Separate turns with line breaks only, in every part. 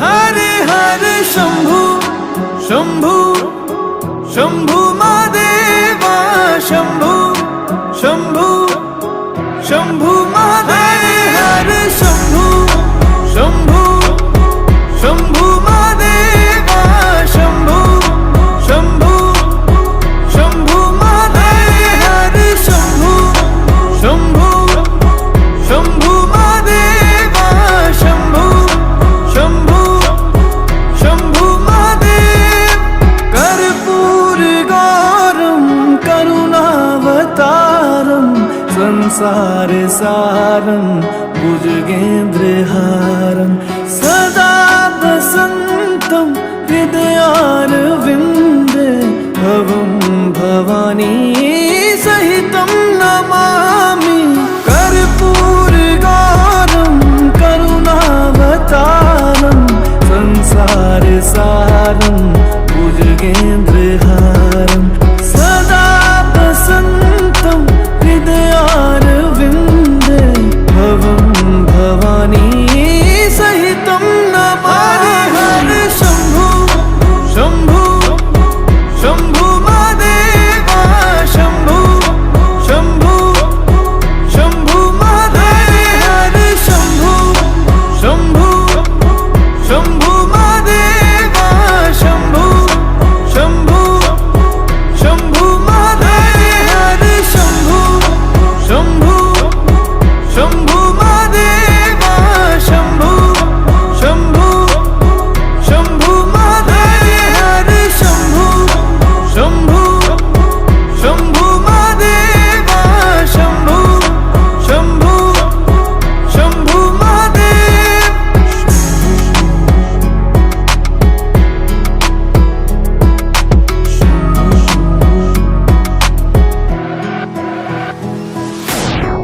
হরে হরে শম্ভু শম্ভু শম্ভু মাদেবা শম্ভু শম্ভু শম্ভু মাদ संसारसारं भुजगेन्द्रहारं सदा वसन्तं हृदयारविन्दे भवं भवानी सहितं नमामि। कर्पूरगारं करुणावतारं संसारसारं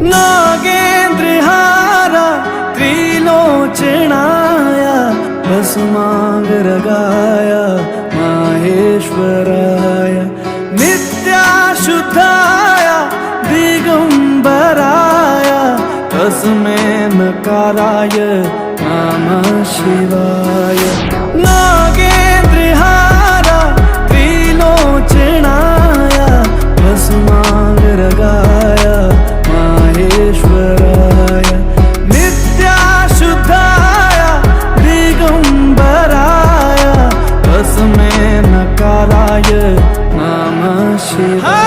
नागेन्द्रहारा द्रिहारा भस्माङ्गरगाय माहेश्वराय नित्याशुद्धाय दिगम्बराय कस्मे नकाराय मा शिवाय नागेन्द्रहारा त्रिलोचनाय भस्माङ्गरगाय to